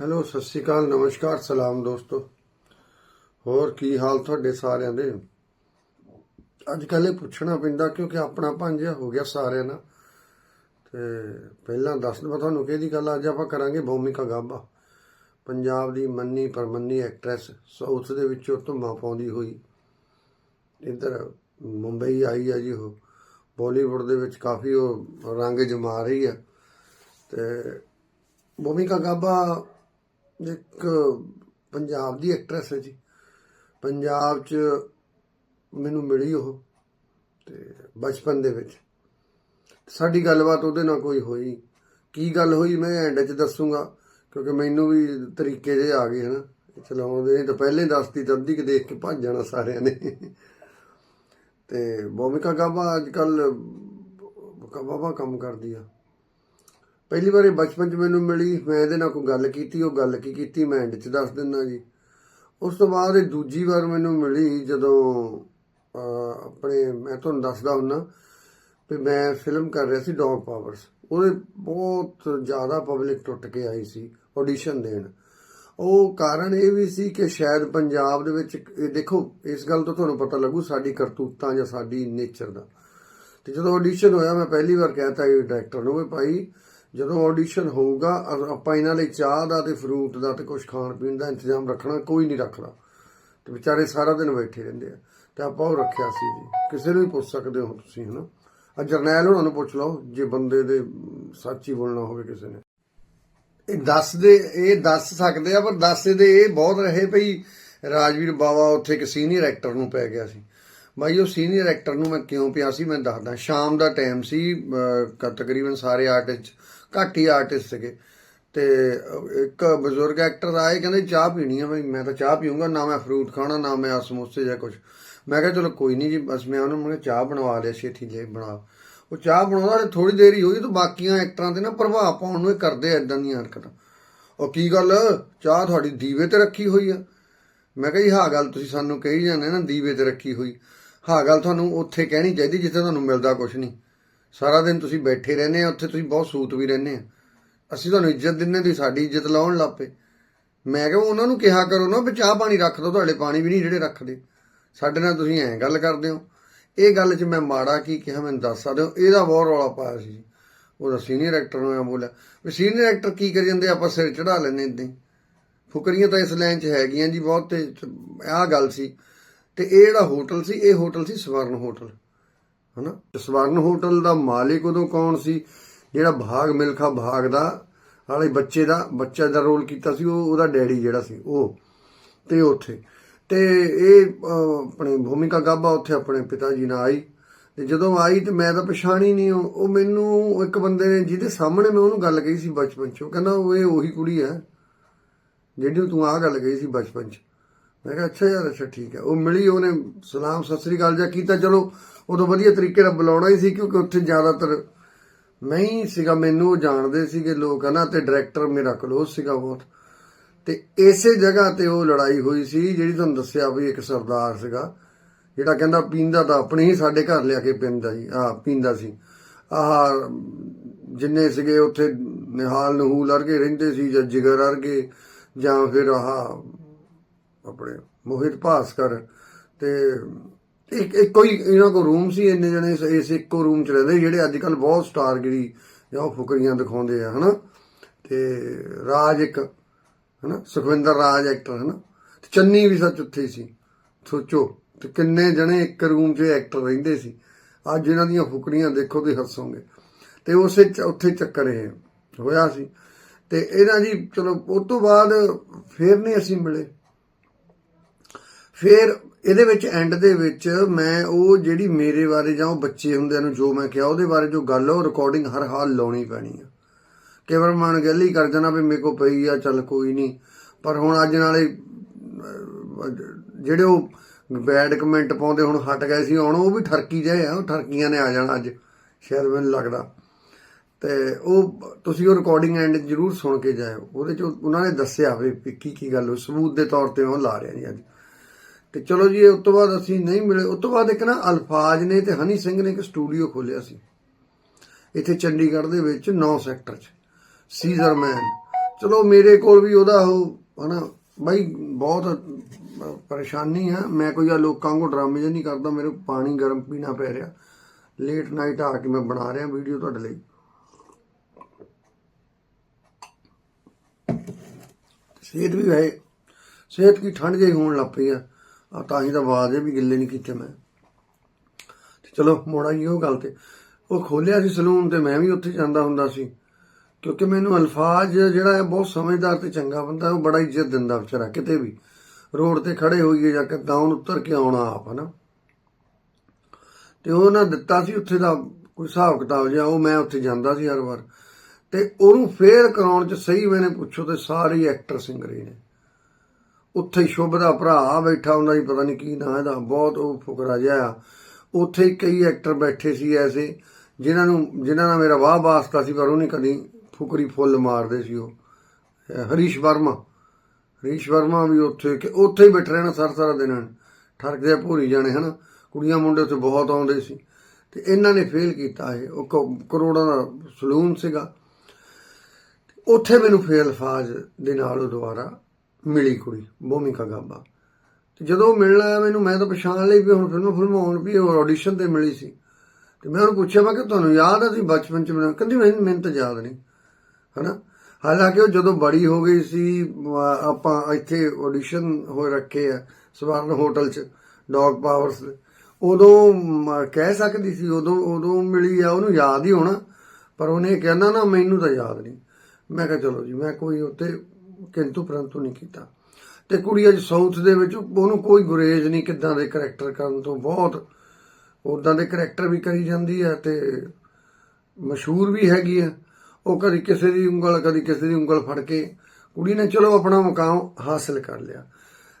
Hello, ਸਤਿ ਸ਼੍ਰੀ ਅਕਾਲ, ਨਮਸਕਾਰ, ਸਲਾਮ ਦੋਸਤੋ। ਹੋਰ ਕੀ ਹਾਲ ਤੁਹਾਡੇ ਸਾਰਿਆਂ ਦੇ? ਅੱਜ ਕੱਲ੍ਹ ਇਹ ਪੁੱਛਣਾ ਪੈਂਦਾ ਕਿਉਂਕਿ ਆਪਣਾ ਭਾਂਜਿਆ ਹੋ ਗਿਆ ਸਾਰਿਆਂ ਨਾਲ। ਤੇ ਪਹਿਲਾਂ ਦੱਸ ਦਵਾਂ ਤੁਹਾਨੂੰ ਕਿਹਦੀ ਗੱਲ ਅੱਜ ਆਪਾਂ ਕਰਾਂਗੇ ਭੂਮਿਕਾ ਗਾਬਾ। ਪੰਜਾਬ ਦੀ ਮੰਨੀ ਪਰਮੰਨੀ ਐਕਟ੍ਰੈਸ ਸਾਊਥ ਦੇ ਵਿੱਚੋਂ ਧੁੰਮਾਂ ਪਾਉਂਦੀ ਹੋਈ। ਇੱਧਰ ਮੁੰਬਈ ਆਈ ਆ ਜੀ ਉਹ। ਬਾਲੀਵੁੱਡ ਦੇ ਵਿੱਚ ਕਾਫੀ ਉਹ ਰੰਗ ਜਮਾ ਰਹੀ ਆ। ਤੇ ਭੂਮਿਕਾ ਗਾਬਾ ਇੱਕ ਪੰਜਾਬ ਦੀ ਐਕਟਰੈਸ ਹੈ ਜੀ। ਪੰਜਾਬ 'ਚ ਮੈਨੂੰ ਮਿਲੀ ਉਹ ਤੇ ਬਚਪਨ ਦੇ ਵਿੱਚ। ਸਾਡੀ ਗੱਲਬਾਤ ਉਹਦੇ ਨਾਲ ਕੋਈ ਹੋਈ। ਕੀ ਗੱਲ ਹੋਈ ਮੈਂ ਐਂਡ 'ਚ ਦੱਸੂਗਾ, ਕਿਉਂਕਿ ਮੈਨੂੰ ਵੀ ਤਰੀਕੇ ਜੇ ਆ ਗਏ ਹਨਾ। ਚਲਾਉਣ ਦੇ ਤਾਂ ਪਹਿਲੇ ਦੱਸਤੀ ਤਾਂ ਅੱਧੀ ਕਿ ਦੇਖ ਕੇ ਭੱਜ ਜਾਣਾ ਸਾਰਿਆਂ ਨੇ। ਤੇ ਭੂਮਿਕਾ ਗਾਬਾ ਅੱਜ ਕੱਲ ਬਾਬਾ ਕੰਮ ਕਰਦੀ ਆ। ਪਹਿਲੀ ਵਾਰੀ ਬਚਪਨ 'ਚ ਮੈਨੂੰ ਮਿਲੀ, ਮੈਂ ਇਹਦੇ ਨਾਲ ਕੋਈ ਗੱਲ ਕੀਤੀ, ਉਹ ਗੱਲ ਕੀ ਕੀਤੀ, ਮੈਂ ਐਂਡ 'ਚ ਦੱਸ ਦਿੰਦਾ ਜੀ। ਉਸ ਤੋਂ ਬਾਅਦ ਇਹ ਦੂਜੀ ਵਾਰ ਮੈਨੂੰ ਮਿਲੀ ਜਦੋਂ ਆਪਣੇ, ਮੈਂ ਤੁਹਾਨੂੰ ਦੱਸਦਾ ਹੁੰਨਾ ਵੀ ਮੈਂ ਫਿਲਮ ਕਰ ਰਿਹਾ ਸੀ ਡੌਗ ਪਾਵਰਸ ਉਹਦੇ ਬਹੁਤ ਜ਼ਿਆਦਾ ਪਬਲਿਕ ਟੁੱਟ ਕੇ ਆਈ ਸੀ ਆਡੀਸ਼ਨ ਦੇਣ। ਉਹ ਕਾਰਨ ਇਹ ਵੀ ਸੀ ਕਿ ਸ਼ਾਇਦ ਪੰਜਾਬ ਦੇ ਵਿੱਚ ਇਹ ਦੇਖੋ, ਇਸ ਗੱਲ ਤੋਂ ਤੁਹਾਨੂੰ ਪਤਾ ਲੱਗੂ ਸਾਡੀ ਕਰਤੂਤਾਂ ਜਾਂ ਸਾਡੀ ਨੇਚਰ ਦਾ। ਤੇ ਜਦੋਂ ਆਡੀਸ਼ਨ ਹੋਇਆ, ਮੈਂ ਪਹਿਲੀ ਵਾਰ ਕਹਿਤਾ ਇਹ ਡਾਇਰੈਕਟਰ ਨੂੰ ਵੀ ਭਾਈ ਜਦੋਂ ਆਡੀਸ਼ਨ ਹੋਊਗਾ ਆਪਾਂ ਇਹਨਾਂ ਲਈ ਚਾਹ ਦਾ ਤੇ ਫਰੂਟ ਦਾ ਤੇ ਕੁਝ ਖਾਣ ਪੀਣ ਦਾ ਇੰਤਜ਼ਾਮ ਰੱਖਣਾ ਕੋਈ ਨਹੀਂ ਰੱਖਦਾ। ਤੇ ਵਿਚਾਰੇ ਸਾਰਾ ਦਿਨ ਬੈਠੇ ਰਹਿੰਦੇ ਆ। ਤੇ ਆਪਾਂ ਉਹ ਰੱਖਿਆ ਸੀ ਜੀ। ਕਿਸੇ ਨੂੰ ਵੀ ਪੁੱਛ ਸਕਦੇ ਹੋ ਤੁਸੀਂ ਹਨਾ? ਆ ਜਰਨੈਲ ਉਹਨਾਂ ਨੂੰ ਪੁੱਛ ਲਓ ਜੇ ਬੰਦੇ ਦੇ ਅਮ, ਸੱਚ ਹੀ ਬੋਲਣਾ ਹੋਵੇ ਕਿਸੇ ਨੇ। ਇਹ ਦੱਸ ਦੇ ਇਹ ਦੱਸ ਸਕਦੇ ਆ ਪਰ ਦੱਸਦੇ ਦੇ ਇਹ ਬਹੁਤ ਰਹੇ ਭਈ ਰਾਜਵੀਰ ਬਾਵਾ ਉੱਥੇ ਇੱਕ ਸੀਨੀਅਰ ਐਕਟਰ ਨੂੰ ਪੈ ਗਿਆ ਸੀ। ਬਾਈ ਉਹ ਸੀਨੀਅਰ ਐਕਟਰ ਨੂੰ ਮੈਂ ਕਿਉਂ ਪਿਆ ਸੀ ਮੈਂ ਦੱਸਦਾ। ਸ਼ਾਮ ਦਾ ਟਾਈਮ ਸੀ ਤਕਰੀਬਨ ਸਾਰੇ ਆਰਟਿਸਟ ਘੱਟ ਹੀ ਆਰਟਿਸਟ ਸੀਗੇ। ਤੇ ਇੱਕ ਬਜ਼ੁਰਗ ਐਕਟਰ ਆਏ, ਕਹਿੰਦੇ ਚਾਹ ਪੀਣੀ ਆ ਬਈ, ਮੈਂ ਤਾਂ ਚਾਹ ਪੀਊਂਗਾ, ਨਾ ਮੈਂ ਫਰੂਟ ਖਾਣਾ, ਨਾ ਮੈਂ ਸਮੋਸੇ ਜਾਂ ਕੁਝ ਮੈਂ ਕਿਹਾ ਚਲੋ ਕੋਈ ਨਹੀਂ ਜੀ, ਬਸ ਮੈਂ ਉਹਨੂੰ ਮੈਂ ਕਿਹਾ ਚਾਹ ਬਣਵਾ ਲਿਆ, ਛੇਤੀ ਲੈ ਬਣਾ। ਉਹ ਚਾਹ ਬਣਾਉਂਦਾ ਥੋੜੀ ਦੇਰ ਹੀ ਹੋਈ, ਤਾਂ ਬਾਕੀਆਂ ਐਕਟਰਾਂ ਤੇ ਨਾ ਪ੍ਰਭਾਵ ਪਾਉਣ ਨੂੰ ਇਹ ਕਰਦੇ ਐਦਾਂ ਦੀਆਂ ਹਰਕਤਾਂ। ਉਹ ਕੀ ਗੱਲ? ਚਾਹ ਤੁਹਾਡੀ ਦੀਵੇ ਤੇ ਰੱਖੀ ਹੋਈ ਆ? ਮੈਂ ਕਿਹਾ ਜੀ, ਹਾਂ, ਗੱਲ ਤੁਸੀਂ ਸਾਨੂੰ ਕਹੀ ਜਾਂਦੇ ਨਾ, ਦੀਵੇ ਤੇ ਰੱਖੀ ਹੋਈ। ਹਾਂ, ਗੱਲ ਤੁਹਾਨੂੰ ਉੱਥੇ ਕਹਿਣੀ ਚਾਹੀਦੀ, ਜਿੱਥੇ ਤੁਹਾਨੂੰ ਮਿਲਦਾ ਕੁਝ ਨਹੀਂ ਸਾਰਾ ਦਿਨ ਤੁਸੀਂ ਬੈਠੇ ਰਹਿੰਦੇ ਆ, ਉੱਥੇ ਤੁਸੀਂ ਬਹੁਤ ਸੂਤ ਵੀ ਰਹਿੰਦੇ ਆ। ਅਸੀਂ ਤੁਹਾਨੂੰ ਇੱਜ਼ਤ ਦਿੰਨੇ ਤੁਸੀਂ ਸਾਡੀ ਇੱਜ਼ਤ ਲਾਉਣ ਲੱਪੇ ਮੈਂ ਕਿਹਾ ਉਹਨਾਂ ਨੂੰ ਕਿਹਾ ਕਰੋ ਨਾ ਵੀ ਚਾਹ ਪਾਣੀ ਰੱਖ ਦੋ ਤੁਹਾਡੇ ਪਾਣੀ ਵੀ ਨਹੀਂ ਜਿਹੜੇ ਰੱਖਦੇ। ਸਾਡੇ ਨਾਲ ਤੁਸੀਂ ਐਂ ਗੱਲ ਕਰਦੇ ਹੋ। ਇਹ ਗੱਲ 'ਚ ਮੈਂ ਮਾੜਾ ਕੀ ਕਿਹਾ, ਮੈਨੂੰ ਦੱਸ ਸਕਦੇ ਹੋ, ਇਹਦਾ ਬਹੁਤ ਰੌਲਾ ਪਾਇਆ ਸੀ ਜੀ। ਉਹਦਾ ਸੀਨੀਅਰ ਐਕਟਰ ਨੂੰ ਮੈਂ ਬੋਲਿਆ। ਵੀ ਸੀਨੀਅਰ ਐਕਟਰ ਕੀ ਕਰੀ ਜਾਂਦੇ, ਆਪਾਂ ਸਿਰ ਚੜਾ ਲੈਨੇ ਇਦਾਂ ਹੀ। ਫੁਕਰੀਆਂ ਤਾਂ ਇਸ ਲਾਈਨ 'ਚ ਹੈਗੀਆਂ ਜੀ, ਬਹੁਤ ਤੇ ਆਹ ਗੱਲ ਸੀ। ਤੇ ਇਹ ਜਿਹੜਾ ਹੋਟਲ ਸੀ, ਇਹ ਹੋਟਲ ਸੀ ਸਵਰਨ ਹੋਟਲ ਹਨਾ? ਤੇ ਸਵਰਨ ਹੋਟਲ ਦਾ ਮਾਲਿਕ ਉਦੋਂ ਕੌਣ ਸੀ? ਜਿਹੜਾ ਭਾਗ ਮਿਲਖਾ ਭਾਗ ਦਾ ਵਾਲੇ ਬੱਚੇ ਦਾ ਬੱਚਾ ਦਾ ਰੋਲ ਕੀਤਾ ਸੀ, ਉਹ ਉਹਦਾ ਡੈਡੀ ਜਿਹੜਾ ਸੀ, ਉਹ। ਤੇ ਉੱਥੇ। ਤੇ ਇਹ ਆਪਣੇ ਭੂਮਿਕਾ ਗਾਬਾ ਉੱਥੇ ਆਪਣੇ ਪਿਤਾ ਜੀ ਨਾਲ ਆਈ। ਤੇ ਜਦੋਂ ਆਈ ਤੇ ਮੈਂ ਤਾਂ ਪਛਾਣੀ ਨਹੀਂ, ਉਹ ਮੈਨੂੰ ਇੱਕ ਬੰਦੇ ਨੇ ਜਿਹਦੇ ਸਾਹਮਣੇ ਮੈਂ ਉਹਨੂੰ ਗੱਲ ਕਹੀ ਸੀ ਬਚਪਨ ਚ, ਉਹ ਕਹਿੰਦਾ ਉਹ ਇਹ ਉਹੀ ਕੁੜੀ ਹੈ, ਜਿਹੜੀ ਤੂੰ ਆਹ ਗੱਲ ਕਹੀ ਸੀ ਬਚਪਨ ਚ। ਮੈਂ ਕਿਹਾ, ਅੱਛਾ ਯਾਰ, ਅੱਛਾ, ਠੀਕ ਹੈ। ਉਹ ਮਿਲੀ, ਉਹਨੇ ਸਲਾਮ, ਸਤਿ ਸ੍ਰੀ ਅਕਾਲ ਜਾਂ ਕੀਤਾ। ਚਲੋ ਉਦੋਂ ਵਧੀਆ ਤਰੀਕੇ ਨਾਲ ਬੁਲਾਉਣਾ ਹੀ ਸੀ, ਕਿਉਂਕਿ ਉੱਥੇ ਜ਼ਿਆਦਾਤਰ ਮੈਂ ਹੀ ਸੀਗਾ, ਮੈਨੂੰ ਉਹ ਜਾਣਦੇ ਸੀਗੇ ਲੋਕ, ਹਨਾ, ਤੇ ਡਾਇਰੈਕਟਰ ਮੇਰਾ ਕਲੋਜ਼ ਸੀਗਾ ਬਹੁਤ। ਤੇ ਇਸੇ ਜਗ੍ਹਾ ਤੇ ਉਹ ਲੜਾਈ ਹੋਈ ਸੀ, ਜਿਹੜੀ ਤੁਹਾਨੂੰ ਦੱਸਿਆ ਵੀ ਇੱਕ ਸਰਦਾਰ ਸੀਗਾ, ਜਿਹੜਾ ਕਹਿੰਦਾ ਪੀਂਦਾ ਤਾਂ ਆਪਣੇ ਹੀ ਸਾਡੇ ਘਰ ਲਿਆ ਕੇ ਪੀਂਦਾ ਜੀ ਆ, ਪੀਂਦਾ ਸੀ। ਆਹ, ਜਿੰਨੇ ਸੀਗੇ ਉੱਥੇ ਨਿਹਾਲ, ਨਹੂਲ ਵਰਗੇ ਰਹਿੰਦੇ ਸੀ, ਜਾਂ ਜਿਗਰ ਅਰਗੇ ਜਾਂ ਫਿਰ ਆਹ ਆਪਣੇ ਮੋਹਿਤ ਭਾਸਕਰ ਤੇ ਇੱਕ ਇੱਕ ਕੋਈ ਇਹਨਾਂ ਕੋ ਰੂਮ ਸੀ, ਇੰਨੇ ਜਣੇ ਇਸ- ਇੱਕੋ ਰੂਮ ਚ ਰਹਿੰਦੇ ਜਿਹੜੇ ਅੱਜ ਕੱਲ ਬਹੁਤ ਸਟਾਰਗਿਰੀ ਜਾਂ ਉਹ ਫੁਕਰੀਆਂ ਦਿਖਾਉਂਦੇ ਆ, ਹਨਾ? ਤੇ ਰਾਜ ਇੱਕ, ਹਨਾ? ਸੁਖਵਿੰਦਰ ਰਾਜ ਐਕਟਰ ਹਨਾ? ਤੇ ਚੰਨੀ ਵੀ ਸੱਚ ਉੱਥੇ ਹੀ ਸੀ, ਸੋਚੋ। ਤੇ ਕਿੰਨੇ ਜਣੇ ਇੱਕ ਰੂਮ 'ਚ ਐਕਟਰ ਰਹਿੰਦੇ ਸੀ। ਅੱਜ ਇਹਨਾਂ ਦੀਆਂ ਫੁਕਰੀਆਂ ਦੇਖੋ ਤੇ ਹੱਸੋਗੇ। ਤੇ ਉਸੇ ਉੱਥੇ ਚੱਕਰ ਇਹ ਹੋਇਆ ਸੀ। ਤੇ ਇਹਨਾਂ ਜੀ ਚਲੋ ਉਸ ਤੋਂ ਬਾਅਦ ਫੇਰ ਨਹੀਂ ਅਸੀਂ ਮਿਲੇ। ਫਿਰ ਇਹਦੇ ਵਿੱਚ ਐਂਡ ਦੇ ਵਿੱਚ ਮੈਂ ਉਹ ਜਿਹੜੀ ਮੇਰੇ ਬਾਰੇ ਜਾਂ ਉਹ ਬੱਚੇ ਹੁੰਦਿਆਂ ਨੂੰ ਜੋ ਮੈਂ ਕਿਹਾ ਉਹਦੇ ਬਾਰੇ ਜੋ ਗੱਲ ਆ, ਉਹ ਰਿਕਾਰਡਿੰਗ ਹਰ ਹਾਲ ਲਾਉਣੀ ਪੈਣੀ ਆ। ਕੇਵਲ ਮਨ ਗੱਲ ਹੀ ਕਰ ਜਾਣਾ ਵੀ ਮੇਰੇ ਕੋ ਪਈ ਆ ਚੱਲ ਕੋਈ ਨਹੀਂ। ਪਰ ਹੁਣ ਅੱਜ ਨਾਲੇ ਜਿਹੜੇ ਉਹ ਬੈਡ ਕਮੈਂਟ ਪਾਉਂਦੇ ਹੁਣ ਹਟ ਗਏ ਸੀ ਹੁਣ ਉਹ ਵੀ ਠਰਕੀ ਜਿਹੇ ਆ ਉਹ ਠਰਕੀਆਂ ਨੇ ਆ ਜਾਣਾ ਅੱਜ ਸ਼ਾਇਦ ਮੈਨੂੰ ਲੱਗਦਾ। ਤੇ ਉਹ ਤੁਸੀਂ ਉਹ ਰਿਕਾਰਡਿੰਗ ਐਂਡ ਜ਼ਰੂਰ ਸੁਣ ਕੇ ਜਾਇਓ। ਉਹਦੇ ਚ ਉਹਨਾਂ ਨੇ ਦੱਸਿਆ ਵੀ ਵੀ ਕੀ ਕੀ ਗੱਲ ਹੋਈ ਸਬੂਤ ਦੇ ਤੌਰ ਤੇ ਉਹ ਲਾ ਰਿਹਾ ਜੀ ਅੱਜ। ਤੇ ਚਲੋ ਜੀ ਉਸ ਤੋਂ ਬਾਅਦ ਅਸੀਂ ਨਹੀਂ ਮਿਲੇ। ਉਸ ਤੋਂ ਬਾਅਦ ਇੱਕ ਨਾ ਅਲਫਾਜ਼ ਨੇ ਤੇ ਹਨੀ ਸਿੰਘ ਨੇ ਇੱਕ ਸਟੂਡੀਓ ਖੋਲਿਆ ਸੀ। ਇੱਥੇ ਚੰਡੀਗੜ੍ਹ ਦੇ ਵਿੱਚ 9 ਸੈਕਟਰ 'ਚ। ਸੀਜ਼ਰਮੈਨ ਚਲੋ, ਮੇਰੇ ਕੋਲ ਵੀ ਉਹਦਾ ਉਹ, ਹਨਾ, ਬਾਈ, ਬਹੁਤ ਪਰੇਸ਼ਾਨੀ ਆ। ਮੈਂ ਕੋਈ ਆ ਲੋਕਾਂ ਕੋ ਡਰਾਮੇ ਜਿਹਾ ਨਹੀਂ ਕਰਦਾ, ਮੇਰੇ ਕੋਲ ਪਾਣੀ ਗਰਮ ਪੀਣਾ ਪੈ ਰਿਹਾ। ਲੇਟ ਨਾਈਟ ਆ ਕੇ ਮੈਂ ਬਣਾ ਰਿਹਾ ਵੀਡੀਓ ਤੁਹਾਡੇ ਲਈ। ਸਿਹਤ ਵੀ ਹੈ। ਸਿਹਤ ਕੀ ਠੰਡ ਜਿਹੀ ਹੋਣ ਲੱਗ ਪਈ ਆ। ਤਾਂ ਹੀ ਤਾਂ ਆਵਾਜ਼ ਇਹ ਵੀ ਗਿੱਲੇ ਨਹੀਂ ਕੀਤੇ ਮੈਂ। ਤੇ ਚਲੋ, ਮੋੜਾ ਜੀ ਉਹ ਗੱਲ ਤੇ। ਉਹ ਖੋਲਿਆ ਸੀ ਸਲੂਨ ਤੇ ਮੈਂ ਵੀ ਉੱਥੇ ਜਾਂਦਾ ਹੁੰਦਾ ਸੀ। ਕਿਉਂਕਿ ਮੈਨੂੰ ਅਲਫਾਜ਼ ਜਿਹੜਾ ਹੈ ਬਹੁਤ ਸਮਝਦਾਰ ਤੇ ਚੰਗਾ ਬੰਦਾ ਉਹ ਬੜਾ ਇੱਜ਼ਤ ਦਿੰਦਾ ਵਿਚਾਰਾ, ਕਿਤੇ ਵੀ। ਰੋਡ ਤੇ ਖੜੇ ਹੋਈਏ ਜਾਂ ਕਿ ਡਾਊਨ ਉੱਤਰ ਕੇ ਆਉਣਾ ਆਪ, ਹਨਾ। ਤੇ ਉਹ ਨਾ ਦਿੱਤਾ ਸੀ ਉੱਥੇ ਦਾ ਕੋਈ ਹਿਸਾਬ ਕਿਤਾਬ ਜਿਹਾ, ਉਹ ਮੈਂ ਉੱਥੇ ਜਾਂਦਾ ਸੀ ਹਰ ਵਾਰ। ਤੇ ਉਹਨੂੰ ਫੇਰ ਕਰਾਉਣ ਚ ਸਹੀ ਮੈਨੇ ਪੁੱਛੋ ਤੇ ਸਾਰੇ ਐਕਟਰ ਸਿੰਗਰ ਹੀ ਨੇ। ਉੱਥੇ ਸ਼ੁਭ ਦਾ ਭਰਾ ਬੈਠਾ, ਉਹਨਾਂ ਸੀ ਪਤਾ ਨਹੀਂ ਕੀ ਨਾਂ ਇਹਦਾ, ਬਹੁਤ ਉਹ ਫੁਕਰਾ ਜਿਹਾ ਆ। ਉੱਥੇ ਕਈ ਐਕਟਰ ਬੈਠੇ ਸੀ ਐਸੇ, ਜਿਨ੍ਹਾਂ ਨੂੰ, ਜਿਨ੍ਹਾਂ ਨਾਲ ਮੇਰਾ ਵਾਹ ਵਾਸਤਾ ਸੀ, ਪਰ ਉਹਨੇ ਕਦੀ ਫੁਕਰੀ ਫੁੱਲ ਮਾਰਦੇ ਸੀ ਉਹ। ਹਰੀਸ਼ ਵਰਮਾ। ਹਰੀਸ਼ ਵਰਮਾ ਵੀ ਉੱਥੇ, ਕਿ ਉੱਥੇ ਹੀ ਬੈਠੇ ਰਹਿਣਾ ਸਾਰਾ ਸਾਰਾ ਦਿਨ। ਠਰਕਦੇ ਭੋਰੀ ਜਾਣੇ, ਹਨਾ? ਕੁੜੀਆਂ ਮੁੰਡੇ ਉੱਥੇ ਬਹੁਤ ਆਉਂਦੇ ਸੀ। ਤੇ ਇਹਨਾਂ ਨੇ ਫੇਲ ਕੀਤਾ ਇਹ। ਉਹ ਕ- ਕਰੋੜਾਂ ਦਾ ਸਲੂਨ ਸੀਗਾ। ਉੱਥੇ ਮੈਨੂੰ ਫੇਲ ਅਲਫਾਜ਼ ਦੇ ਨਾਲ ਉਹ ਦੁਬਾਰਾ ਮਿਲੀ ਕੁੜੀ ਭੂਮਿਕਾ ਗਾਬਾ। ਤੇ ਜਦੋਂ ਮਿਲਣ ਆਇਆ ਮੈਨੂੰ, ਮੈਂ ਤਾਂ ਪਛਾਣ ਲਈ ਵੀ ਹੁਣ ਫਿਲਮ ਫਿਲਮ ਆਉਣ ਵੀ ਉਹ ਆਡੀਸ਼ਨ ਤੇ ਮਿਲੀ ਸੀ। ਤੇ ਮੈਂ ਉਹਨੂੰ ਪੁੱਛਿਆ, ਮੈਂ ਕਿ ਤੁਹਾਨੂੰ ਯਾਦ ਹੈ ਸੀ ਬਚਪਨ ਚ ਮੈਨੂੰ, ਕਹਿੰਦੀ ਮੈਨੂੰ ਮੈਨੂੰ ਤਾਂ ਯਾਦ ਨਹੀਂ, ਹਨਾ? ਹਾਲਾਂਕਿ ਉਹ ਜਦੋਂ ਬੜੀ ਹੋ ਗਈ ਸੀ ਆਪਾਂ ਇੱਥੇ ਆਡੀਸ਼ਨ ਹੋ ਰੱਖੇ ਆ, ਸਵਰਨ ਹੋਟਲ ਚ ਡੌਗ ਪਾਵਰਸ ਦੇ। ਉਦੋਂ ਕਹਿ ਸਕਦੀ ਸੀ, ਉਦੋਂ ਉਦੋਂ ਮਿਲੀ ਆ, ਉਹਨੂੰ ਯਾਦ ਹੀ ਹੋਣਾ, ਪਰ ਉਹਨੇ ਕਹਿੰਦਾ ਨਾ ਮੈਨੂੰ ਤਾਂ ਯਾਦ ਨਹੀਂ। ਮੈਂ ਕਿਹਾ, ਚਲੋ ਜੀ, ਮੈਂ ਕੋਈ ਉੱਤੇ ਕਿੰਤੂ ਪਰੰਤੂ ਨਹੀਂ ਕੀਤਾ। ਤੇ ਕੁੜੀ ਅੱਜ ਸਾਊਥ ਦੇ ਵਿੱਚ, ਉਹਨੂੰ ਕੋਈ ਗੁਰੇਜ਼ ਨਹੀਂ ਕਿੱਦਾਂ ਦੇ ਕਰੈਕਟਰ ਕਰਨ ਤੋਂ। ਬਹੁਤ ਉਦਾਂ ਦੇ ਕਰੈਕਟਰ ਵੀ ਕਰੀ ਜਾਂਦੀ ਹੈ ਤੇ ਮਸ਼ਹੂਰ ਵੀ ਹੈਗੀ ਹੈ। ਉਹ ਕਦੀ ਕਿਸੇ ਦੀ ਉਂਗਲ, ਕਦੀ ਕਿਸੇ ਦੀ ਉਂਗਲ ਫੜ ਕੇ ਕੁੜੀ ਨੇ ਚਲੋ ਆਪਣਾ ਮੁਕਾਮ ਹਾਸਲ ਕਰ ਲਿਆ।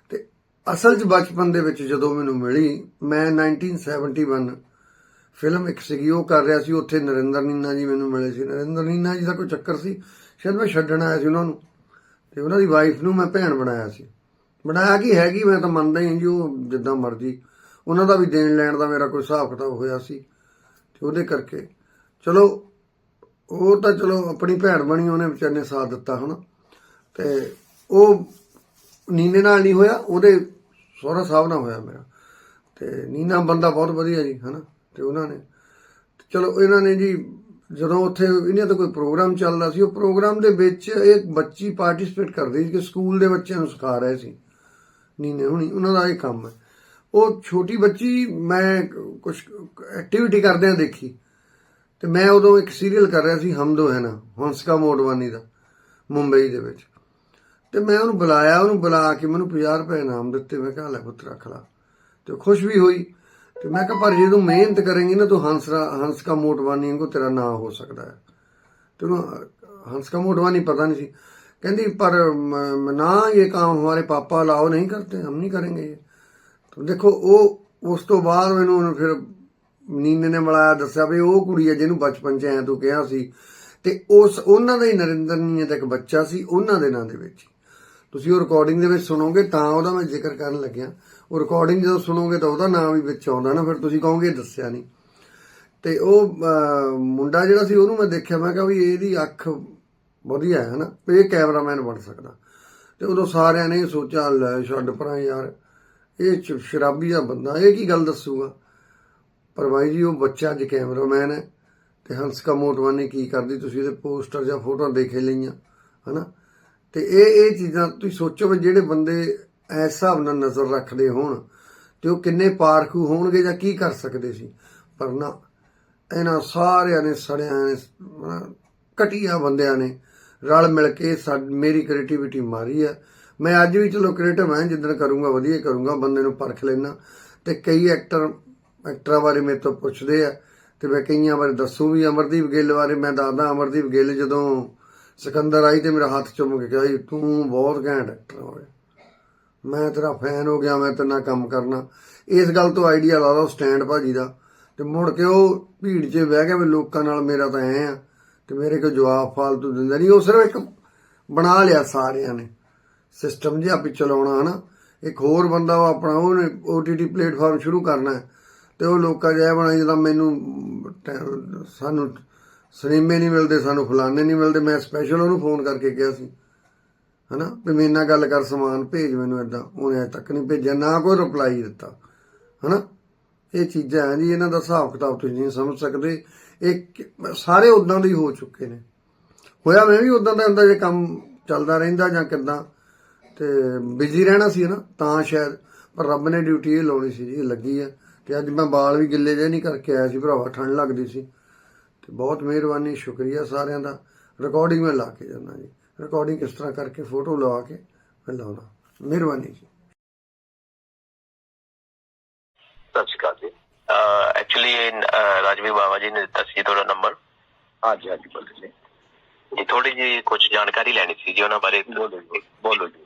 ਤੇ ਅਸਲ 'ਚ ਬਚਪਨ ਦੇ ਵਿੱਚ ਜਦੋਂ ਮੈਨੂੰ ਮਿਲੀ, ਮੈਂ 1971 ਫਿਲਮ ਇੱਕ ਸੀਗੀ, ਉਹ ਕਰ ਰਿਹਾ ਸੀ। ਉੱਥੇ ਨਰਿੰਦਰ ਨੀਨਾ ਜੀ ਮੈਨੂੰ ਮਿਲੇ ਸੀ। ਨਰਿੰਦਰ ਨੀਨਾ ਜੀ ਦਾ ਕੋਈ ਚੱਕਰ ਸੀ? ਸ਼ਾਇਦ ਮੈਂ ਛੱਡਣ ਆਇਆ ਸੀ ਉਹਨਾਂ ਨੂੰ। ਤੇ ਉਹਨਾਂ ਦੀ ਵਾਈਫ ਨੂੰ ਮੈਂ ਭੈਣ ਬਣਾਇਆ ਸੀ। ਬਣਾਇਆ ਕੀ ਹੈਗੀ ਮੈਂ ਤਾਂ ਮੰਨਦਾ ਹੀ ਜੀ, ਉਹ ਜਿੱਦਾਂ ਮਰਜ਼ੀ। ਉਹਨਾਂ ਦਾ ਵੀ ਦੇਣ ਲੈਣ ਦਾ ਮੇਰਾ ਕੋਈ ਹਿਸਾਬ ਕਿਤਾਬ ਹੋਇਆ ਸੀ, ਤੇ ਉਹਦੇ ਕਰਕੇ। ਚਲੋ, ਉਹ ਤਾਂ ਚਲੋ ਆਪਣੀ ਭੈਣ ਬਣੀ, ਉਹਨੇ ਵਿਚਾਰੇ ਨੇ ਸਾਥ ਦਿੱਤਾ ਹਨਾ। ਤੇ ਉਹ ਨੀਨੇ ਨਾਲ ਨਹੀਂ ਹੋਇਆ, ਉਹਦੇ ਸਹੁਰਾ ਸਾਹਿਬ ਨਾਲ ਹੋਇਆ ਮੇਰਾ। ਤੇ ਨੀਨਾ ਬੰਦਾ ਬਹੁਤ ਵਧੀਆ ਜੀ, ਹਨਾ, ਤੇ ਉਹਨਾਂ ਨੇ। ਤੇ ਚਲੋ, ਇਹਨਾਂ ਨੇ ਜੀ ਜਦੋਂ ਉੱਥੇ ਇਹਨਾਂ ਦਾ ਕੋਈ ਪ੍ਰੋਗਰਾਮ ਚੱਲਦਾ ਸੀ, ਉਹ ਪ੍ਰੋਗਰਾਮ ਦੇ ਵਿੱਚ ਇੱਕ ਬੱਚੀ ਪਾਰਟਿਸਿਪੇਟ ਕਰਦੀ ਸੀ ਕਿ ਸਕੂਲ ਦੇ ਬੱਚਿਆਂ ਨੂੰ ਸਿਖਾ ਰਹੇ ਸੀ, ਨੀਨੇ ਹੁਣੀ, ਉਹਨਾਂ ਦਾ ਇਹ ਕੰਮ ਹੈ। ਉਹ ਛੋਟੀ ਬੱਚੀ, ਮੈਂ ਕੁਝ ਐਕਟੀਵਿਟੀ ਕਰਦਿਆਂ ਦੇਖੀ, ਤੇ ਮੈਂ ਉਦੋਂ ਇੱਕ ਸੀਰੀਅਲ ਕਰ ਰਿਹਾ ਸੀ ਹਮਦੋ ਹੈ ਨਾ, ਹੰਸਕਾ ਮੋਡਵਾਨੀ ਦਾ, ਮੁੰਬਈ ਦੇ ਵਿੱਚ। ਤੇ ਮੈਂ ਉਹਨੂੰ ਬੁਲਾਇਆ, ਉਹਨੂੰ ਬੁਲਾ ਕੇ ਮੈਨੂੰ 50 ਰੁਪਏ ਇਨਾਮ ਦਿੱਤੇ, ਮੈਂ ਕਿਹਾ ਲੈ ਪੁੱਤ ਰੱਖ ਲਾ। ਤੇ ਉਹ ਖੁਸ਼ ਵੀ ਹੋਈ। ਤੇ ਮੈਂ ਕਿਹਾ ਪਰ ਜੇ ਤੂੰ ਮਿਹਨਤ ਕਰੇਂਗੀ ਨਾ ਤੂੰ ਹੰਸਰਾ ਹੰਸਕਾ ਮੋਟਵਾਨੀ ਵਾਂਗੂ ਤੇਰਾ ਨਾਂ ਹੋ ਸਕਦਾ ਹੈ ਤੇ ਉਹਨੂੰ हंस का मोटवा नहीं पता नहीं थी कहती पर म- म- ना ये काम हमारे पापा लाओ नहीं करते हम नहीं करेंगे ये तो देखो ਉਹ ਉਸ ਤੋਂ ਬਾਅਦ ਮੈਨੂੰ ਉਹਨੇ ਫਿਰ ਨੀਨੇ ਨੇ ਮਿਲਾਇਆ ਦੱਸਿਆ ਵੀ ਉਹ ਕੁੜੀ ਹੈ ਜਿਹਨੂੰ ਬਚਪਨ ਚ ਐ ਤੂੰ ਕਿਹਾ ਸੀ ਤੇ ਉਸ ਉਹਨਾਂ ਦਾ ਹੀ ਨਰਿੰਦਰ ਨੀਨੇ ਦਾ ਇੱਕ ਬੱਚਾ ਸੀ ਉਹਨਾਂ ਦੇ ਨਾਂ ਦੇ ਵਿੱਚ ਤੁਸੀਂ ਉਹ ਰਿਕਾਰਡਿੰਗ ਦੇ ਵਿੱਚ ਸੁਣੋਗੇ ਤਾਂ ਉਹਦਾ ਮੈਂ ਜ਼ਿਕਰ ਕਰਨ ਲੱਗਿਆ ਉਹ ਰਿਕਾਰਡਿੰਗ ਜਦੋਂ ਸੁਣੋਗੇ ਤਾਂ ਉਹਦਾ ਨਾਮ ਵੀ ਵਿੱਚ ਆਉਂਦਾ ਨਾ, ਫਿਰ ਤੁਸੀਂ ਕਹੋਗੇ ਇਹ ਦੱਸਿਆ ਨਹੀਂ। ਤੇ ਉਹ ਮੁੰਡਾ ਜਿਹੜਾ ਸੀ ਉਹਨੂੰ ਮੈਂ ਦੇਖਿਆ, ਮੈਂ ਕਿਹਾ ਵੀ ਇਹਦੀ ਅੱਖ ਵਧੀਆ ਹੈ ਨਾ ਵੀ ਇਹ ਕੈਮਰਾਮੈਨ ਬਣ ਸਕਦਾ। ਤੇ ਉਦੋਂ ਸਾਰਿਆਂ ਨੇ ਸੋਚਿਆ, ਲੈ ਛੱਡ ਪਰਾਂ ਯਾਰ, ਇਹ ਸ਼ਰਾਬੀ ਦਾ ਬੰਦਾ, ਇਹ ਕੀ ਗੱਲ ਦੱਸੂਗਾ? ਪਰ ਬਾਈ ਜੀ, ਉਹ ਬੱਚਾ ਅੱਜ ਕੈਮਰਾਮੈਨ ਹੈ, ਤੇ ਹੰਸਕਾ ਮੋਟਵਾਨੀ ਕੀ ਕਰਦੀ, ਤੁਸੀਂ ਇਹਦੇ ਪੋਸਟਰ ਜਾਂ ਫੋਟੋਆਂ ਦੇਖੇ ਲਈਆਂ, ਹਨਾ? ਤੇ ਇਹ ਇਹ ਚੀਜ਼ਾਂ ਤੁਸੀਂ ਸੋਚੋ ਵੀ ਜਿਹੜੇ ਬੰਦੇ ਇਸ ਹਿਸਾਬ ਨਾਲ ਨਜ਼ਰ ਰੱਖਦੇ ਹੋਣ ਤੇ ਉਹ ਕਿੰਨੇ ਪਾਰਖੂ ਹੋਣਗੇ ਜਾਂ ਕੀ ਕਰ ਸਕਦੇ ਸੀ। ਪਰ ਨਾ, ਇਹਨਾਂ ਸਾਰਿਆਂ ਨੇ ਸੜਿਆਂ ਨੇ ਘਟੀਆ ਬੰਦਿਆਂ ਨੇ ਰਲ ਮਿਲ ਕੇ ਸਾ- ਮੇਰੀ ਕ੍ਰੀਏਟੀਵਿਟੀ ਮਾਰੀ ਆ ਮੈਂ ਅੱਜ ਵੀ ਚਲੋ ਕ੍ਰੀਏਟਿਵ ਹਾਂ, ਜਿੱਦਣ ਕਰੂੰਗਾ ਵਧੀਆ ਕਰੂੰਗਾ, ਬੰਦੇ ਨੂੰ ਪਰਖ ਲੈਣਾ ਤੇ ਕਈ ਐਕਟਰ ਐਕਟਰਾਂ ਬਾਰੇ ਮੇਰੇ ਤੋਂ ਪੁੱਛਦੇ ਆ ਤੇ ਮੈਂ ਕਈਆਂ ਬਾਰੇ ਦੱਸੂ ਵੀ, ਅਮਰਦੀਪ ਗਿੱਲ ਬਾਰੇ ਮੈਂ ਦੱਸਦਾ। ਅਮਰਦੀਪ ਗਿੱਲ ਜਦੋਂ ਸਿਕੰਦਰ ਆਈ ਤੇ ਮੇਰਾ ਹੱਥ ਚੁੰਮ ਕੇ ਕਿਹਾ, ਜੀ, ਤੂੰ ਬਹੁਤ ਘੈਂਟ ਐਕਟਰ ਹੋਵੇ ਮੈਂ ਤੇਰਾ ਫੈਨ ਹੋ ਗਿਆ, ਮੈਂ ਤੇਰੇ ਨਾਲ ਕੰਮ ਕਰਨਾ। ਇਸ ਗੱਲ ਤੋਂ ਆਈਡੀਆ ਲਾ ਲਓ ਸਟੈਂਡ ਭਾਜੀ ਦਾ। ਤੇ ਮੁੜ ਕੇ ਉਹ ਭੀੜ 'ਚ ਬਹਿ ਗਿਆ ਵੀ ਲੋਕਾਂ ਨਾਲ ਮੇਰਾ ਤਾਂ ਐ ਆ ਤੇ ਮੇਰੇ ਕੋ ਜਵਾਬ ਫਾਲਤੂ ਦਿੰਦਾ ਨਹੀਂ। ਉਹ ਸਿਰਫ ਇੱਕ ਬਣਾ ਲਿਆ ਸਾਰਿਆਂ ਨੇ। ਸਿਸਟਮ ਜਿਹਾ ਵੀ ਚਲਾਉਣਾ, ਹਨਾ। ਇੱਕ ਹੋਰ ਬੰਦਾ ਉਹ ਆਪਣਾ, ਉਹਨੇ OTT ਪਲੇਟਫਾਰਮ ਸ਼ੁਰੂ ਕਰਨਾ ਹੈ। ਤੇ ਉਹ ਲੋਕਾਂ ਜਿਹਾ ਬਣਾਈ ਜਦੋਂ ਮੈਨੂੰ ਟੈ- ਸਾਨੂੰ ਸਿਨੇਮੇ ਨਹੀਂ ਮਿਲਦੇ, ਸਾਨੂੰ ਫਲਾਣੇ ਨਹੀਂ ਮਿਲਦੇ। ਮੈਂ ਸਪੈਸ਼ਲ ਉਹਨੂੰ ਫੋਨ ਕਰਕੇ ਕਿਹਾ ਸੀ। ਹਨਾ? ਵੀ ਮੇਰੇ ਨਾਲ ਗੱਲ ਕਰ ਸਮਾਨ ਭੇਜ ਮੈਨੂੰ ਇਦਾਂ ਉਹਨੇ ਅਜੇ ਤੱਕ ਨਹੀਂ ਭੇਜਿਆ, ਨਾ ਕੋਈ ਰਿਪਲਾਈ ਦਿੱਤਾ। ਹਨਾ? ਇਹ ਚੀਜ਼ਾਂ ਹੈ ਜੀ, ਇਹਨਾਂ ਦਾ ਹਿਸਾਬ ਕਿਤਾਬ ਤੁਸੀਂ ਨਹੀਂ ਸਮਝ ਸਕਦੇ। ਇਹ ਸਾਰੇ ਉਦਾਂ ਦੇ ਹੀ ਹੋ ਚੁੱਕੇ ਨੇ। ਹੋਇਆ ਮੈਂ ਵੀ ਉਦਾਂ ਦਾ ਹੁੰਦਾ ਜੇ ਕੰਮ ਚੱਲਦਾ ਰਹਿੰਦਾ ਜਾਂ ਕਿੱਦਾਂ। ਤੇ ਬਿਜ਼ੀ ਰਹਿਣਾ ਸੀ ਨਾ ਤਾਂ ਸ਼ਾਇਦ। ਪਰ ਰੱਬ ਨੇ ਡਿਊਟੀ ਇਹ ਲਾਉਣੀ ਸੀ ਜੀ, ਇਹ ਲੱਗੀ ਹੈ ਤੇ ਅੱਜ ਮੈਂ ਬਾਲ ਵੀ ਗਿੱਲੇ ਜੇ ਨਹੀਂ ਕਰਕੇ ਆਇਆ ਸੀ, ਭਰਾਵਾ, ਠੰਡ ਲੱਗਦੀ ਸੀ। ਤੇ ਬਹੁਤ ਮਿਹਰਬਾਨੀ, ਸ਼ੁਕਰੀਆ ਸਾਰਿਆਂ ਦਾ। ਰਿਕਾਰਡਿੰਗ ਮੈਂ ਲਾ ਕੇ ਜਾਂਦਾ ਜੀ। ਰਿਕਾਰਡਿੰਗ ਕਿਸ ਤਰ੍ਹਾਂ ਕਰਕੇ ਫੋਟੋ ਲਵਾ ਕੇ ਮੈਂ ਲਾਉਣਾ। ਮਿਹਰਬਾਨੀ ਜੀ। ਸਤਿ ਸ਼੍ਰੀ ਅਕਾਲ ਜੀ। ਐਕਚੁਅਲੀ ਰਾਜਵੀਰ ਬਾਵਾ ਜੀ ਨੇ ਦਿੱਤਾ ਸੀ ਤੁਹਾਡਾ ਨੰਬਰ ਹਾਂਜੀ ਹਾਂਜੀ ਬੋਲੋ ਜੀ। ਜੀ ਥੋੜੀ ਜੀ ਕੁਝ ਜਾਣਕਾਰੀ ਲੈਣੀ ਸੀ ਜੀ ਉਹਨਾਂ ਬਾਰੇ। ਬੋਲੋ ਜੀ ਬੋਲੋ ਜੀ।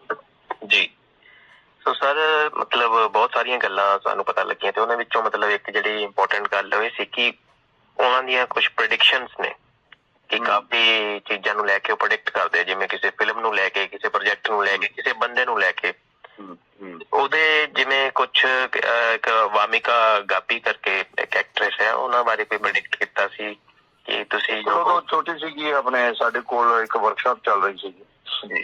ਜੀ। ਸੋ ਸਰ ਮਤਲਬ ਬਹੁਤ ਸਾਰੀਆਂ ਗੱਲਾਂ ਸਾਨੂੰ ਪਤਾ ਲੱਗੀਆਂ ਤੇ ਉਹਨਾਂ ਵਿੱਚੋਂ ਮਤਲਬ ਇੱਕ ਜਿਹੜੀ ਇੰਪੋਰਟੈਂਟ ਗੱਲ ਇਹ ਸੀ ਕਿ ਉਹਨਾਂ ਦੀਆਂ ਕੁਝ ਪ੍ਰੈਡਿਕਸ਼ਨਸ ਨੇ। ਕਿ। ਕਾਫੀ ਚੀਜ਼ਾਂ ਨੂੰ ਲੈ ਕੇ ਉਹ ਪ੍ਰੈਡਿਕਟ ਕਰਦੇ ਆ ਜਿਵੇਂ ਕਿਸੇ ਫਿਲਮ ਨੂੰ ਲੈ ਕੇ ਕਿਸੇ ਪ੍ਰੋਜੈਕਟ ਨੂੰ ਲੈ ਕੇ ਕਿਸੇ ਬੰਦੇ ਨੂੰ ਲੈ ਕੇ। ਉਹਦੇ ਜਿਵੇਂ ਕੁਝ ਇੱਕ ਵਾਮਿਕਾ ਗਾਪੀ ਕਰਕੇ ਇੱਕ ਐਕਟ੍ਰੈਸ ਹੈ ਉਹਨਾਂ ਬਾਰੇ ਕੋਈ ਪ੍ਰੈਡਿਕਟ ਕੀਤਾ ਸੀ ਕਿ ਤੁਸੀਂ ਉਦੋਂ ਛੋਟੀ ਸੀਗੀ ਆਪਣੇ ਸਾਡੇ ਕੋਲ ਇੱਕ ਵਰਕਸ਼ਾਪ ਚੱਲ ਰਹੀ ਸੀ। ਜੀ।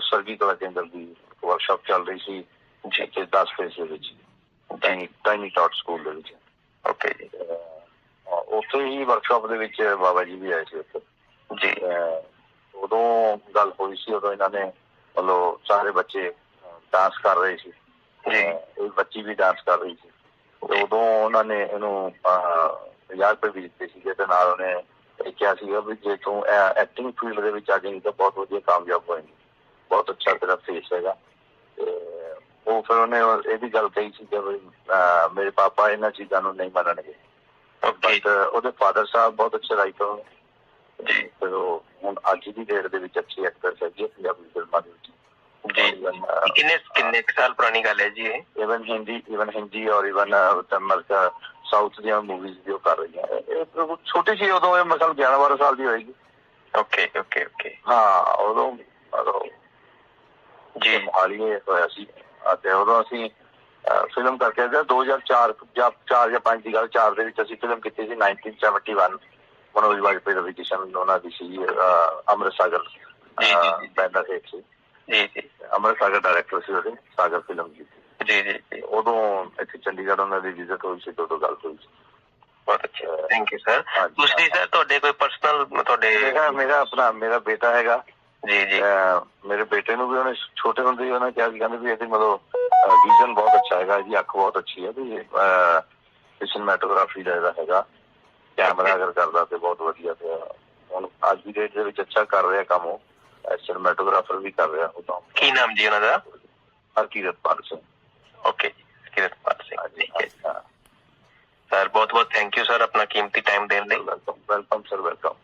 ਸਰਗੀ ਕਲਾ ਕੇਂਦਰ ਦੀ ਵਰਕਸ਼ਾਪ ਚੱਲ ਰਹੀ ਸੀ। ਜੀ। ਇੱਥੇ 10 ਫੇਸ ਦੇ ਵਿੱਚ ਟਾਈਨੀ ਟਾਈਨੀ ਟਾਟ ਸਕੂਲ ਦੇ ਵਿੱਚ। ਓਕੇ ਜੀ। ਉੱਥੇ ਹੀ ਵਰਕਸ਼ਾਪ ਦੇ ਵਿੱਚ ਬਾਬਾ ਜੀ ਵੀ ਆਏ ਸੀ ਉੱਥੇ। ਜੀ। ਉਦੋਂ ਗੱਲ ਹੋਈ ਸੀ ਉਦੋਂ ਇਹਨਾਂ ਨੇ ਮਤਲਬ ਸਾਰੇ ਬੱਚੇ ਡਾਂਸ ਕਰ ਰਹੇ ਸੀ। ਜੀ। ਇਹ ਬੱਚੀ ਵੀ ਡਾਂਸ ਕਰ ਰਹੀ ਸੀ। ਉਦੋਂ ਉਹਨਾਂ ਨੇ ਇਹਨੂੰ 50 ਰੁਪਏ ਵੀ ਦਿੱਤੇ ਸੀ ਤੇ ਨਾਲ ਉਹਨੇ ਇਹ ਕਿਹਾ ਸੀਗਾ ਵੀ ਜੇ ਤੂੰ ਐਕਟਿੰਗ ਫੀਲਡ ਦੇ ਵਿੱਚ ਆ ਜਾਏਂਗੀ ਤਾਂ ਬਹੁਤ ਵਧੀਆ ਕਾਮਯਾਬ ਹੋਏਂਗੀ। ਬਹੁਤ ਅੱਛਾ ਤੇਰਾ ਫੇਸ ਹੈਗਾ। ਉਹ ਫਿਰ ਉਹਨੇ ਇਹ ਵੀ ਗੱਲ ਕਹੀ ਸੀ ਕਿ ਮੇਰੇ ਪਾਪਾ ਇਹਨਾਂ ਚੀਜ਼ਾਂ ਨੂੰ ਨਹੀਂ ਮੰਨਣਗੇ। ਬਟ ਉਹਦੇ ਫਾਦਰ ਸਾਹਿਬ ਬਹੁਤ ਅੱਛੇ ਰਾਈਟਰ ਜੀ। ਤੇ ਉਹ ਹੁਣ ਅੱਜ ਦੀ ਡੇਟ ਦੇ ਵਿੱਚ ਅੱਛੀ ਐਕਟਰਸ ਹੈਗੀ ਪੰਜਾਬੀ ਫਿਲਮਾਂ ਦੇ ਵਿੱਚ। ਜੀ। ਕਿੰਨੇ ਕਿੰਨੇ ਸਾਲ ਪੁਰਾਣੀ ਗੱਲ ਹੈ ਜੀ ਇਹ? ਇਵਨ ਹਿੰਦੀ ਇਵਨ ਹਿੰਦੀ ਔਰ ਇਵਨ ਤਮਿਲ ਸਾਊਥ ਦੀਆਂ ਮੂਵੀਜ਼ ਵੀ ਉਹ ਕਰ ਰਹੀਆਂ। ਇਹ- ਛੋਟੀ ਸੀ ਉਦੋਂ ਇਹ ਮਸਲ 11 12 ਸਾਲ ਦੀ ਹੋਏਗੀ। ਓਕੇ ਓਕੇ ਓਕੇ ਹਾਂ ਉਦੋਂ ਉਦੋਂ ਜੀ। ਇਹ ਹੋਇਆ ਸੀ। ਅਤੇ ਉਦੋਂ ਅਸੀਂ ਫਿਲਮ ਕਰਕੇ ਆਏ 2004 ਜਾਂ 4 ਜਾਂ 5 ਦੀ ਗੱਲ 4 ਦੇ ਵਿੱਚ ਅਸੀਂ ਫਿਲਮ ਕੀਤੀ ਸੀ 1971 ਮਨੋਜ ਵਾਜਪੇਈ ਦਾ ਵਿਕੇਸ਼ਨ ਉਹਨਾਂ ਦੀ ਸੀ ਅਹ, ਅੰਮ੍ਰਿਤ ਸਾਗਰ ਜੀ, ਜੀ, ਜੀ। ਬੈਨਰ ਹੇਠ ਸੀ। ਜੀ ਜੀ। ਅੰਮ੍ਰਿਤ ਸਾਗਰ ਡਾਇਰੈਕਟਰ ਸੀ ਉਹਦੇ ਸਾਗਰ ਫਿਲਮ ਦੀ। ਜੀ ਜੀ ਉਦੋਂ ਇੱਥੇ ਚੰਡੀਗੜ੍ਹ ਉਹਨਾਂ ਦੀ ਵਿਜ਼ਿਟ ਹੋਈ ਸੀ ਤੇ ਗੱਲ ਹੋਈ ਸੀ। ਬਹੁਤ ਅੱਛਾ। ਥੈਂਕ ਯੂ ਸਰ ਦੂਸਰੀ ਸਰ ਤੁਹਾਡੇ ਕੋਈ ਪਰਸਨਲ ਤੁਹਾਡੇ ਮੇਰਾ ਮੇਰਾ ਆਪਣਾ ਮੇਰਾ ਬੇਟਾ ਹੈਗਾ। ਜੀ ਜੀ। ਅਹ ਮੇਰੇ ਬੇਟੇ ਨੂੰ ਵੀ ਉਹਨੇ ਛੋਟੇ ਹੁੰਦੇ ਹੀ ਉਹਨੇ ਕਿਹਾ ਸੀ ਕਹਿੰਦੇ ਵੀ ਇਹਦੀ ਮਤਲਬ ਵਿਜ਼ਨ ਬਹੁਤ ਅੱਛਾ ਹੈਗਾ ਇਹਦੀ ਅੱਖ ਬਹੁਤ ਅੱਛੀ ਹੈ ਵੀ ਸਿਨੇਮੈਟੋਗ੍ਰਾਫੀ ਦਾ ਇਹਦਾ ਹੈਗਾ ਕੈਮਰਾ ਅਗਰ ਕਰਦਾ ਤੇ ਬਹੁਤ ਵਧੀਆ ਤੇ ਹੁਣ ਅੱਜ ਦੀ ਡੇਟ ਦੇ ਵਿੱਚ ਅੱਛਾ ਕਰ ਰਿਹਾ ਕੰਮ ਉਹ ਸਿਨੇਮੈਟੋਗ੍ਰਾਫਰ ਵੀ ਕਰ ਰਿਹਾ ਉਹ ਤਾਂ ਕੀ ਨਾਮ ਜੀ ਉਹਨਾਂ ਦਾ? ਹਰਕੀਰਤ ਪਾਲ ਸਿੰਘ। ਓਕੇ ਕਿਰਤਪਾਲ ਸਿੰਘ ਹਾਂਜੀ ਠੀਕ ਹੈ ਸਰ ਬਹੁਤ ਬਹੁਤ ਥੈਂਕ ਯੂ ਸਰ ਆਪਣਾ ਕੀਮਤੀ ਟਾਈਮ ਦੇਣ ਲਈ। Welcome welcome sir welcome